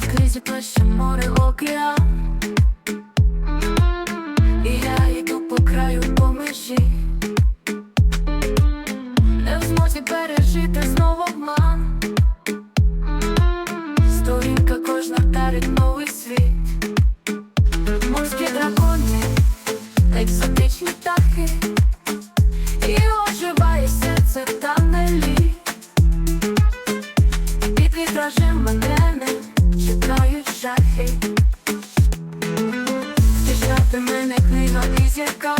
крізь плеще море океан. І я йду по краю по межі. Не в змозі пережити знову обман. Сторінка кожна тарить новий світ. Морські дракони, екзотичні птахи. І оживає серце там не лі. Під вітражем мене Втішати мене книга і яка